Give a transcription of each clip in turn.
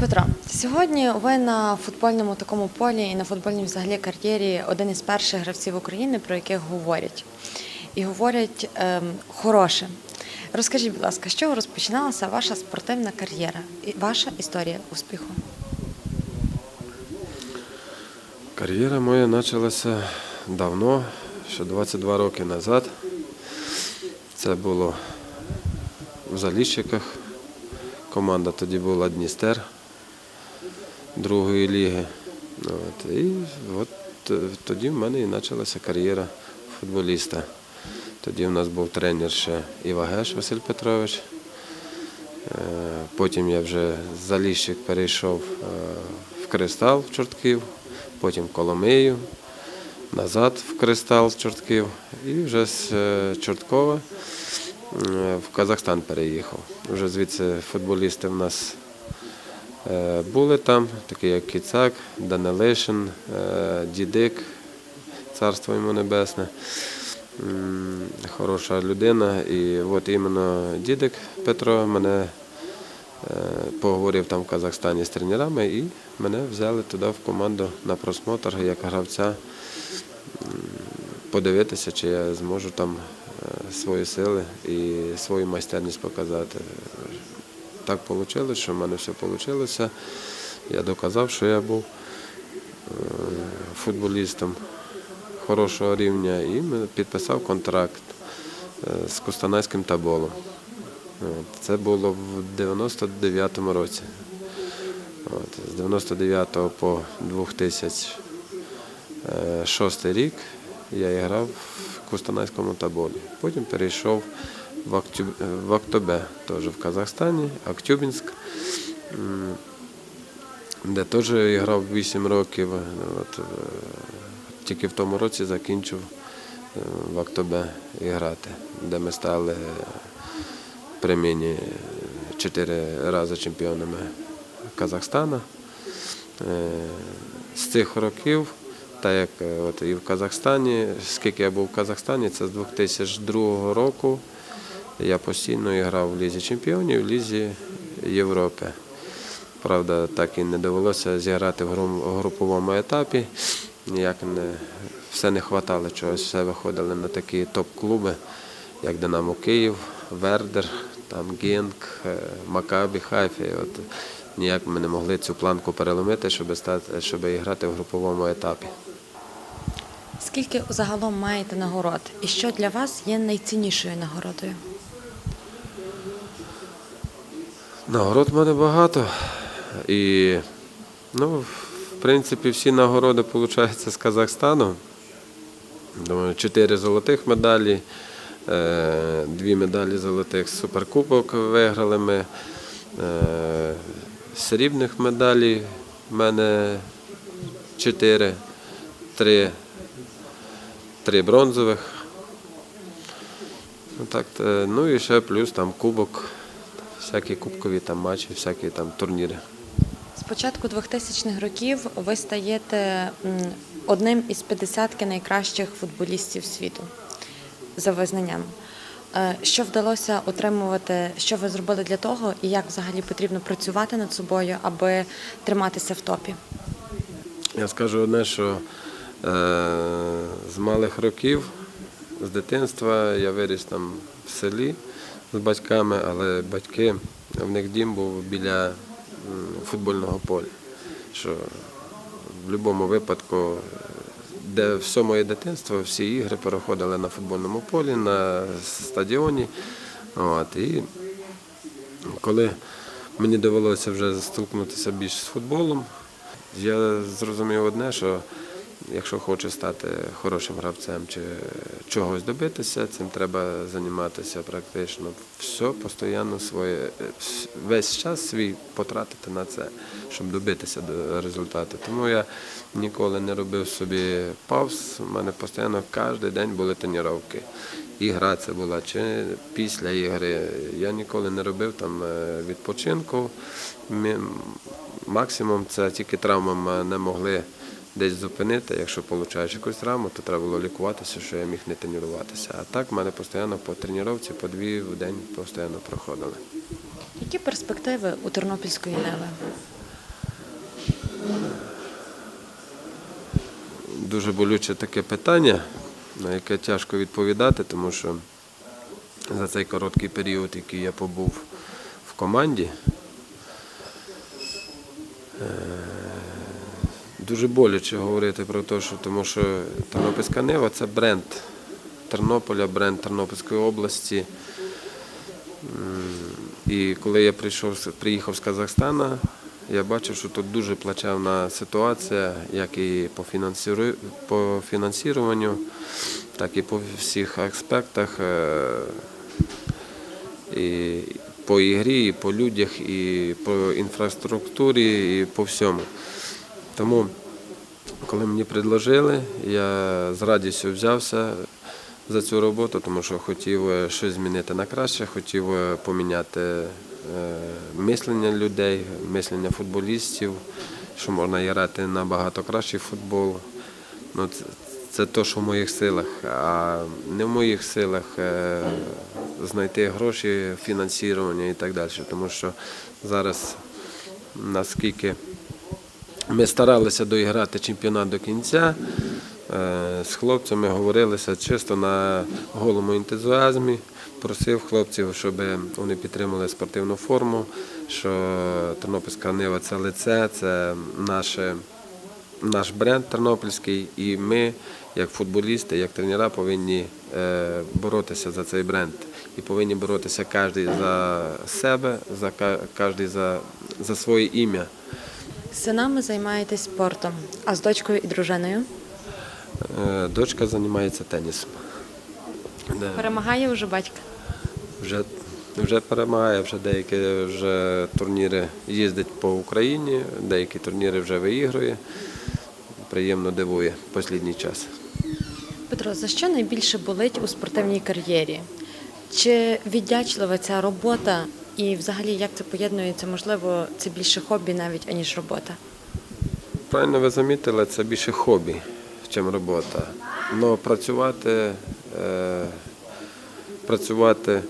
Петро, сьогодні ви на футбольному такому полі і на футбольній взагалі кар'єрі один із перших гравців України, про яких говорять. І говорять ем, хороше. Розкажіть, будь ласка, з чого розпочиналася ваша спортивна кар'єра і ваша історія успіху? Кар'єра моя почалася давно, ще 22 роки назад. Це було в Заліщиках. Команда тоді була Дністер другої ліги. От. І от е, тоді в мене і почалася кар'єра футболіста. Тоді в нас був тренер ще Івагеш Василь Петрович. Е, Потім я вже з Заліщик перейшов е, в Кристал в Чортків, потім в Коломию, назад в Кристал з Чортків і вже з Чорткова в Казахстан переїхав. Вже звідси футболісти в нас були там, такі як Кіцак, Данилишин, е, Дідик, царство йому небесне. Хороша людина. І от іменно дідик Петро мене е, поговорив там в Казахстані з тренерами і мене взяли туди в команду на просмотр як гравця подивитися, чи я зможу там е, свої сили і свою майстерність показати. Так вийшло, що в мене все вийшло. Я доказав, що я був е, футболістом хорошого рівня і підписав контракт е, з Костанайським таболом. Це було в 99-му році. От, з 99 по 2006 рік я грав в Костанайському таборі. Потім перейшов в, Актю... в Актобе, теж в Казахстані, Актюбінськ, де теж грав 8 років. От, е, тільки в тому році закінчив е, в Актобе грати, де ми стали при мені чотири рази чемпіонами Казахстана. Е, З цих років, так як е, от і в Казахстані, скільки я був в Казахстані, це з 2002 року. Я постійно грав в Лізі чемпіонів, в Лізі Європи. Правда, так і не довелося зіграти в груповому етапі. Ніяк не все не хватало чогось. Все виходили на такі топ-клуби, як Динамо Київ, Вердер, там Генк, е, Макабі, Хайфі. От ніяк ми не могли цю планку переломити, щоб стати, щоб грати в груповому етапі. Скільки загалом маєте нагород? І що для вас є найціннішою нагородою? Нагород в мене багато. І, ну, в принципі, всі нагороди, виходить, з Казахстану. Думаю, чотири золотих медалі, е, дві медалі золотих суперкубок виграли ми. Е, Срібних медалей в мене чотири, три, три бронзових. Ну, так, е, ну і ще плюс там кубок, всякі кубкові там матчі, всякі там турніри. З початку 2000-х років ви стаєте одним із 50 найкращих футболістів світу за визнанням. Е, Що вдалося отримувати, що ви зробили для того, і як взагалі потрібно працювати над собою, аби триматися в топі? Я скажу одне, що з малих років, з дитинства я виріс там в селі з батьками, але батьки, в них дім був біля футбольного поля. Що в будь-якому випадку, де все моє дитинство, всі ігри переходили на футбольному полі, на стадіоні. От, і коли мені довелося вже стукнутися більш з футболом, я зрозумів одне, що якщо хочеш стати хорошим гравцем чи чогось добитися, цим треба займатися практично все, постійно своє, весь час свій потратити на це, щоб добитися до результату. Тому я ніколи не робив собі пауз. У мене постійно кожен день були тренування. Ігра це була чи після ігри. Я ніколи не робив там е, відпочинку. Максимум це тільки травмами не могли десь зупинити. Якщо отримуєш якусь травму, то треба було лікуватися, що я міг не тренуватися. А так в мене постійно по тренувці, по дві в день постійно проходили. Які перспективи у Тернопільської Неви? Дуже болюче таке питання, на яке тяжко відповідати, тому що за цей короткий період, який я побув в команді, е, дуже боляче говорити про те, що тому що Тернопільська Нива це бренд Тернополя, бренд Тернопільської області. І коли я прийшов, приїхав з Казахстана, я бачив, що тут дуже плачевна ситуація, як і по, по фінансуванню, так і по всіх аспектах. е, І по ігрі, і по людях, і по інфраструктурі, і по всьому. Тому, коли мені предложили, я з радістю взявся за цю роботу, тому що хотів е, щось змінити на краще, хотів е, поміняти е, мислення людей, мислення футболістів, що можна грати набагато кращий футбол. Ну, це, те, що в моїх силах, а не в моїх силах знайти гроші, фінансування і так далі. Тому що зараз наскільки ми старалися доіграти чемпіонат до кінця. Е, З хлопцями говорилися чисто на голому ентузіазмі. Просив хлопців, щоб вони підтримали спортивну форму, що Тернопільська Нива це лице, це наше, наш бренд тернопільський, і ми, як футболісти, як тренера, повинні е, боротися за цей бренд. І повинні боротися кожен за себе, за кожен за, за своє ім'я. Синами займаєтесь спортом, а з дочкою і дружиною Е, Дочка займається тенісом. Перемагає уже батька. Вже, вже перемагає, вже деякі вже турніри їздить по Україні, деякі турніри вже виігрує. Приємно дивує останній час. Петро, за що найбільше болить у спортивній кар'єрі? Чи віддячлива ця робота, і взагалі як це поєднується? Можливо, це більше хобі навіть аніж робота? Правильно ви замітили, це більше хобі, ніж робота. Але працювати, е, працювати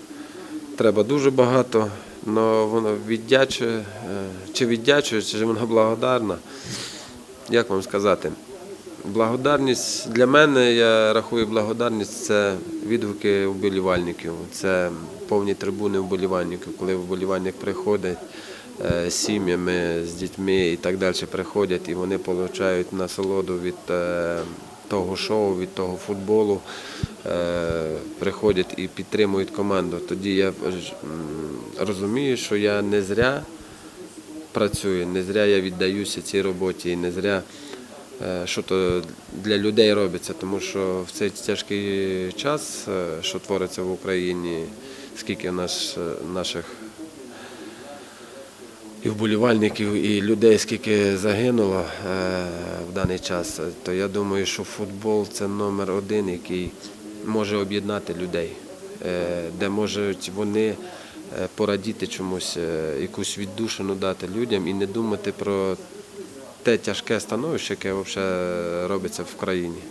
треба дуже багато, але воно віддячує, е, чи віддячує, чи воно благодарна. Як вам сказати? Благодарність для мене, я рахую, благодарність це відгуки вболівальників, це повні трибуни вболівальників, коли вболівальник приходить е, сім'ями, з дітьми і так далі приходять, і вони отримують насолоду від е, того шоу, від того футболу, е, приходять і підтримують команду. Тоді я розумію, що я не зря працюю, не зря я віддаюся цій роботі, і не зря що то для людей робиться, тому що в цей тяжкий час, е, що твориться в Україні, скільки наш, е, наших і вболівальників, і людей, скільки загинуло е, в даний час, то я думаю, що футбол це номер один, який може об'єднати людей, е, де можуть вони е, порадіти чомусь, е, якусь віддушину дати людям і не думати про те тяжке становище, яке взагалі робиться в країні.